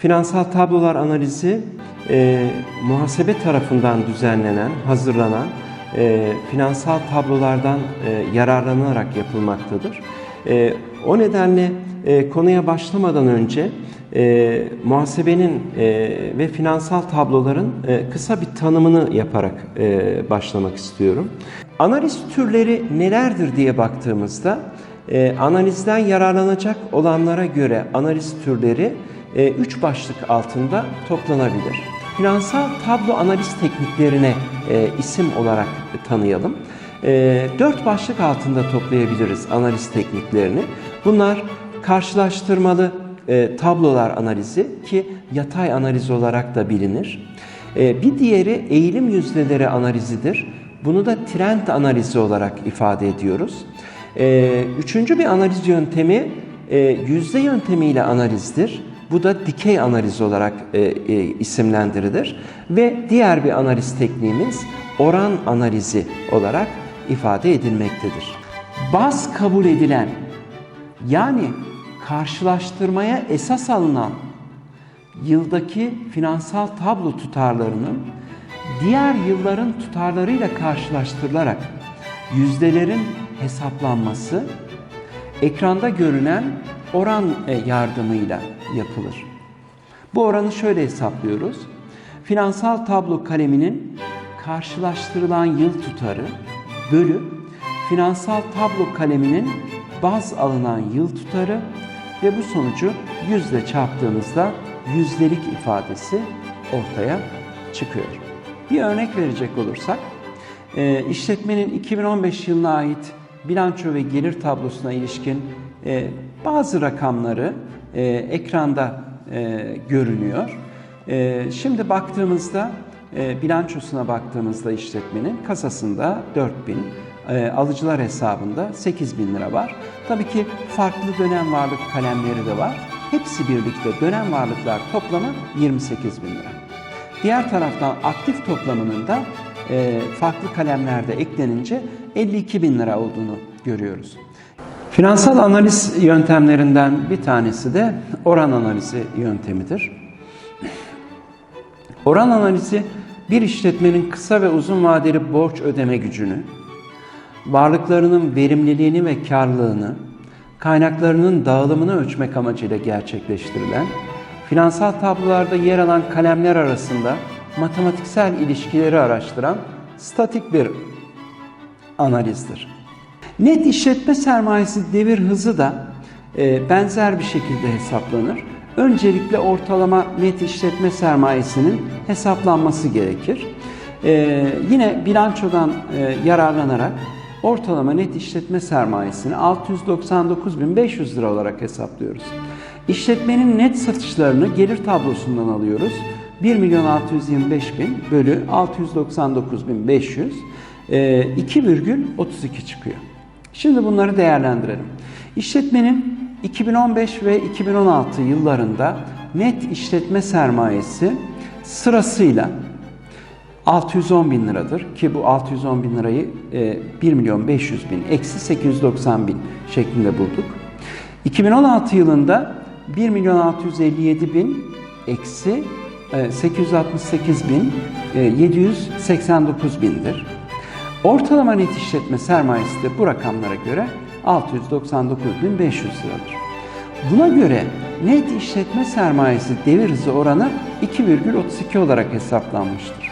Finansal tablolar analizi e, muhasebe tarafından düzenlenen, hazırlanan e, finansal tablolardan e, yararlanarak yapılmaktadır. E, o nedenle e, konuya başlamadan önce e, muhasebenin e, ve finansal tabloların e, kısa bir tanımını yaparak e, başlamak istiyorum. Analiz türleri nelerdir diye baktığımızda e, analizden yararlanacak olanlara göre analiz türleri üç başlık altında toplanabilir. Finansal tablo analiz tekniklerine e, isim olarak tanıyalım. E, dört başlık altında toplayabiliriz analiz tekniklerini. Bunlar karşılaştırmalı e, tablolar analizi ki yatay analiz olarak da bilinir. E, bir diğeri eğilim yüzdeleri analizidir. Bunu da trend analizi olarak ifade ediyoruz. E, üçüncü bir analiz yöntemi e, yüzde yöntemiyle analizdir. Bu da dikey analiz olarak e, e, isimlendirilir. Ve diğer bir analiz tekniğimiz oran analizi olarak ifade edilmektedir. Baz kabul edilen yani karşılaştırmaya esas alınan yıldaki finansal tablo tutarlarının diğer yılların tutarlarıyla karşılaştırılarak yüzdelerin hesaplanması ekranda görünen oran e, yardımıyla yapılır. Bu oranı şöyle hesaplıyoruz. Finansal tablo kaleminin karşılaştırılan yıl tutarı bölü finansal tablo kaleminin baz alınan yıl tutarı ve bu sonucu yüzle çarptığımızda yüzdelik ifadesi ortaya çıkıyor. Bir örnek verecek olursak, e, işletmenin 2015 yılına ait bilanço ve gelir tablosuna ilişkin e, bazı rakamları e, ekranda e, görünüyor. E, şimdi baktığımızda e, bilançosuna baktığımızda işletmenin kasasında 4000, e, alıcılar hesabında 8 bin lira var. Tabii ki farklı dönem varlık kalemleri de var. Hepsi birlikte dönem varlıklar toplamı 28 bin lira. Diğer taraftan aktif toplamının da e, farklı kalemlerde eklenince 52 bin lira olduğunu görüyoruz. Finansal analiz yöntemlerinden bir tanesi de oran analizi yöntemidir. Oran analizi bir işletmenin kısa ve uzun vadeli borç ödeme gücünü, varlıklarının verimliliğini ve karlılığını, kaynaklarının dağılımını ölçmek amacıyla gerçekleştirilen, finansal tablolarda yer alan kalemler arasında matematiksel ilişkileri araştıran statik bir analizdir. Net işletme sermayesi devir hızı da e, benzer bir şekilde hesaplanır. Öncelikle ortalama net işletme sermayesinin hesaplanması gerekir. E, yine bilançodan e, yararlanarak ortalama net işletme sermayesini 699.500 lira olarak hesaplıyoruz. İşletmenin net satışlarını gelir tablosundan alıyoruz. 1 milyon 625 bin bölü 699 bin 500 2,32 çıkıyor. Şimdi bunları değerlendirelim. İşletmenin 2015 ve 2016 yıllarında net işletme sermayesi sırasıyla 610 bin liradır ki bu 610 bin lirayı 1 milyon 500 bin eksi 890 bin şeklinde bulduk. 2016 yılında 1 milyon 657 bin eksi 868 bin 789 bindir. Ortalama net işletme sermayesi de bu rakamlara göre 699.500 liradır. Buna göre net işletme sermayesi devir hızı oranı 2,32 olarak hesaplanmıştır.